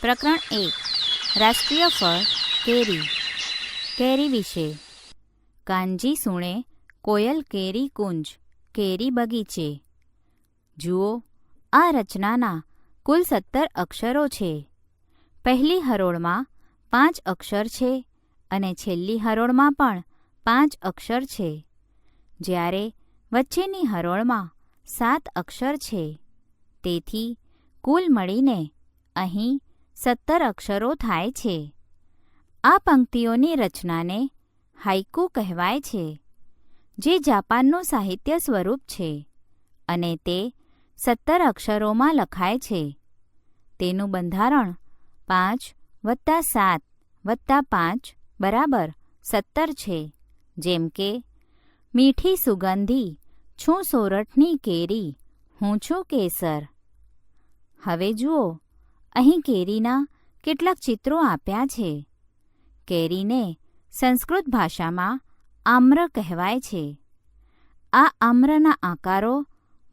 પ્રકરણ એક. રાષ્ટ્રીય ફળ, કેરી. કેરી વિશે. કાનજી સુણે, કોયલ કેરી કુંજ, કેરી બગીચે. જુઓ, આ રચનાના કુલ સત્તર અક્ષરો છે. પહેલી હરોળમાં પાંચ અક્ષર છે અને છેલ્લી હરોળમાં પણ પાંચ અક્ષર છે. જ્યારે વચ્ચેની હરોળમાં સાત અક્ષર છે. તેથી કુલ મળીને અહીં સત્તર અક્ષરો થાય છે. આ પંક્તિઓની રચનાને હાઇકુ કહેવાય છે, જે જાપાનનું સાહિત્ય સ્વરૂપ છે અને તે સત્તર અક્ષરોમાં લખાય છે. તેનું બંધારણ પાંચ વત્તા સાત વત્તા પાંચ બરાબર સત્તર છે, જેમ કે, મીઠી સુગંધી, છું સોરઠની કેરી, હું છું કેસર. હવે જુઓ અહીં કેરીના કેટલાક ચિત્રો આપ્યા છે. કેરીને સંસ્કૃત ભાષામાં આમ્ર કહેવાય છે. આ આમ્રના આકારો,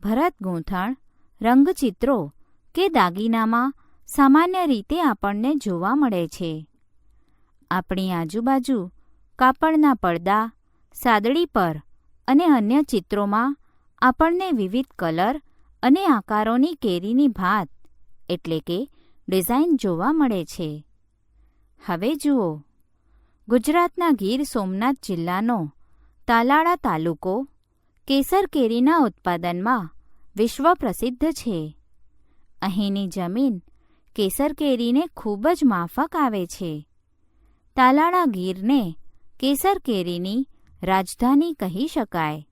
ભરત ગૂંથણ, રંગચિત્રો કે દાગીનામાં સામાન્ય રીતે આપણને જોવા મળે છે. આપણી આજુબાજુ કાપડના પડદા, સાદડી પર અને અન્ય ચિત્રોમાં આપણને વિવિધ કલર અને આકારોની કેરીની ભાત, એટલે કે ડિઝાઇન જોવા મળે છે. હવે જુઓ. ગુજરાતના ગીર સોમનાથ જિલ્લાનો તાલાળા તાલુકો કેસર કેરીના ઉત્પાદનમાં વિશ્વ પ્રસિદ્ધ છે. અહીંની જમીન કેસર કેરીને ખૂબ જ માફક આવે છે. તાલાળા ગીરને કેસર કેરીની રાજધાની કહી શકાય.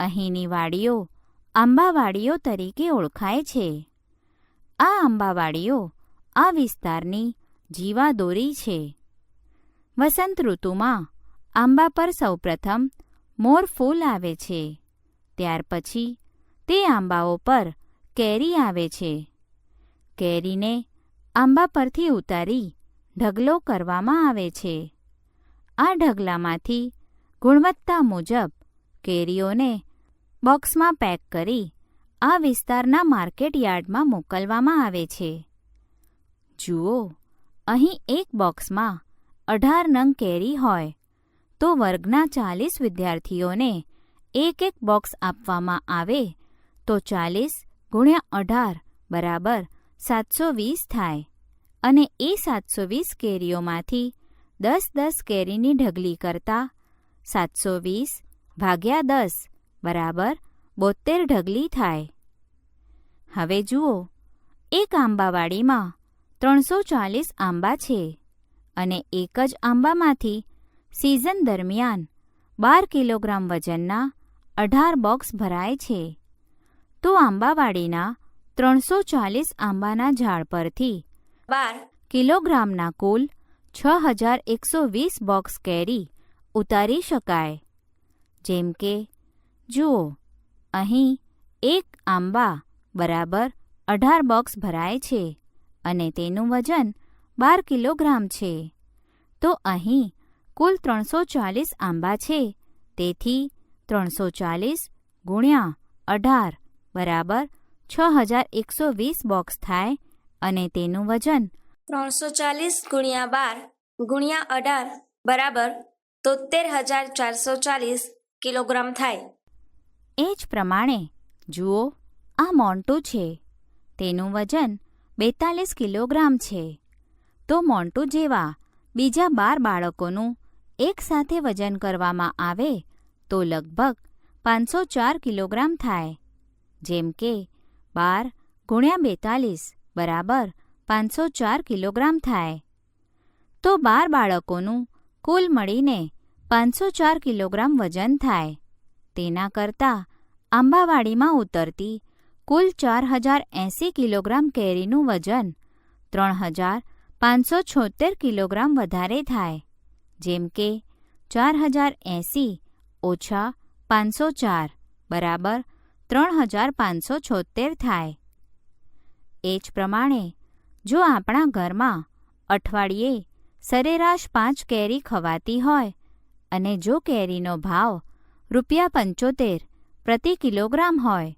અહીંની વાડીઓ આંબાવાડીઓ તરીકે ઓળખાય છે. આ આંબાવાડીઓ આ વિસ્તારની જીવાદોરી છે. વસંત ઋતુમાં આંબા પર સૌપ્રથમ મોર ફૂલ આવે છે. ત્યાર પછી તે આંબાઓ પર કેરી આવે છે. કેરીને આંબા પરથી ઉતારી ઢગલો કરવામાં આવે છે. આ ઢગલામાંથી ગુણવત્તા મુજબ કેરીઓને બોક્સમાં પેક કરી આ વિસ્તારના માર્કેટ યાર્ડમાં મોકલવામાં આવે છે. જુઓ, અહીં એક બોક્સમાં અઢાર નંગ કેરી હોય, તો વર્ગના ચાલીસ વિદ્યાર્થીઓને એક એક બોક્સ આપવામાં આવે, તો ચાલીસ ગુણ્યા અઢાર બરાબર સાતસો વીસ થાય અને એ સાતસો વીસ કેરીઓમાંથી દસ દસ કેરીની ઢગલી કરતા સાતસો વીસ ભાગ્યા દસ બરાબર બોતેર ઢગલી થાય. હવે જુઓ, એક આંબાવાડીમાં ત્રણસો ચાલીસ આંબા છે અને એક જ આંબામાંથી સિઝન દરમિયાન બાર કિલોગ્રામ વજનના અઢાર બોક્સ ભરાય છે. તો આંબાવાડીના ત્રણસો ચાલીસ આંબાના ઝાડ પરથી બાર કિલોગ્રામના કુલ છ હજાર એકસો વીસ બોક્સ કેરી ઉતારી શકાય. જેમ કે, જુઓ અહીં એક આંબા બરાબર અઢાર બોક્સ ભરાય છે અને તેનું વજન બાર કિલોગ્રામ છે. તો અહીં કુલ ત્રણસો ચાલીસ આંબા છે. તેથી ત્રણસો ચાલીસ ગુણ્યા અઢાર બરાબર છ હજાર એકસો વીસ બોક્સ થાય અને તેનું વજન ત્રણસો ચાલીસ ગુણ્યા બાર ગુણ્યા અઢાર બરાબર તોતેર હજાર ચારસો ચાલીસ કિલોગ્રામ થાય. એ જ પ્રમાણે, જુઓ, આ મોન્ટુ છે. તેનું વજન બેતાલીસ કિલોગ્રામ છે. તો મોન્ટુ જેવા બીજા બાર બાળકોનું એકસાથે વજન કરવામાં આવે, તો લગભગ પાંચસો ચાર કિલોગ્રામ થાય. જેમ કે, બાર ગુણ્યા બેતાલીસ બરાબર પાંચસો ચાર કિલોગ્રામ થાય. તો બાર બાળકોનું કુલ મળીને પાંચસો ચાર કિલોગ્રામ વજન થાય. તેના કરતાં આંબાવાડીમાં ઉતરતી કુલ ચાર હજાર એંસી કિલોગ્રામ કેરીનું વજન ત્રણ હજાર પાંચસો છોતેર કિલોગ્રામ વધારે થાય. જેમ કે ચાર હજાર એંસી ઓછા પાંચસો ચાર બરાબર ત્રણ હજાર પાંચસો છોતેર થાય. એ જ પ્રમાણે જો આપણા ઘરમાં અઠવાડિયે સરેરાશ પાંચ કેરી ખવાતી હોય અને જો કેરીનો ભાવ રૂપિયા પંચોતેર પ્રતિ કિલોગ્રામ હોય,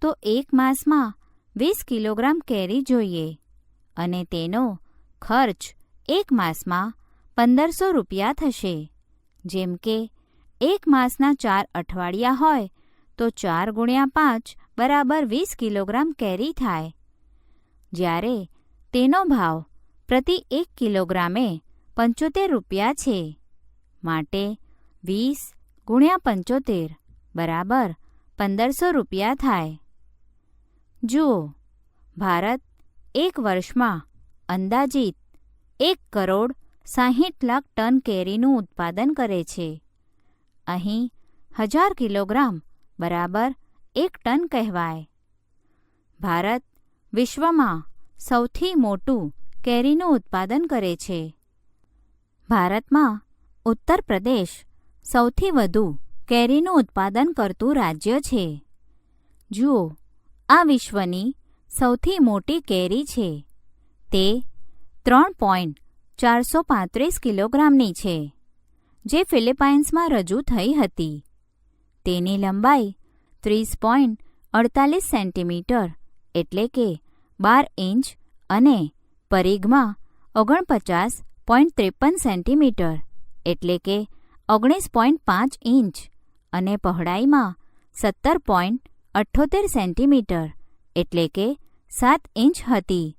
તો એક માસમાં વીસ કિલોગ્રામ કેરી જોઈએ અને તેનો ખર્ચ એક માસમાં પંદરસો રૂપિયા થશે. જેમ કે, એક માસના ચાર અઠવાડિયા હોય, તો ચાર ગુણ્યા પાંચ બરાબર વીસ કિલોગ્રામ કેરી થાય. જ્યારે તેનો ભાવ પ્રતિ એક કિલોગ્રામે પંચોતેર રૂપિયા છે. માટે વીસ ગુણ્યા પંચોતેર બરાબર, પંદરસો રૂપિયા થાય. જુઓ, ભારત એક વર્ષમાં અંદાજિત એક કરોડ સાહીઠ લાખ ટન કેરીનું ઉત્પાદન કરે છે. અહીં હજાર કિલોગ્રામ બરાબર એક ટન કહેવાય. ભારત વિશ્વમાં સૌથી મોટું કેરીનું ઉત્પાદન કરે છે. ભારતમાં ઉત્તર પ્રદેશ સૌથી વધુ કેરીનું ઉત્પાદન કરતું રાજ્ય છે. જુઓ, આ વિશ્વની સૌથી મોટી કેરી છે. તે ત્રણ પોઈન્ટ ચારસો પાંત્રીસ કિલોગ્રામની છે, જે ફિલિપાઇન્સમાં રજૂ થઈ હતી. તેની લંબાઈ ત્રીસ પોઈન્ટ અડતાલીસ સેન્ટીમીટર એટલે કે બાર ઇંચ અને પરિઘમાં ઓગણપચાસ પોઈન્ટ ત્રેપન સેન્ટીમીટર એટલે કે ઓગણીસ પોઈન્ટ પાંચ ઇંચ. અને પહોળાઈમાં સત્તર પોઈન્ટ અઠ્ઠોતેર સેન્ટીમીટર એટલે કે સાત ઇંચ હતી.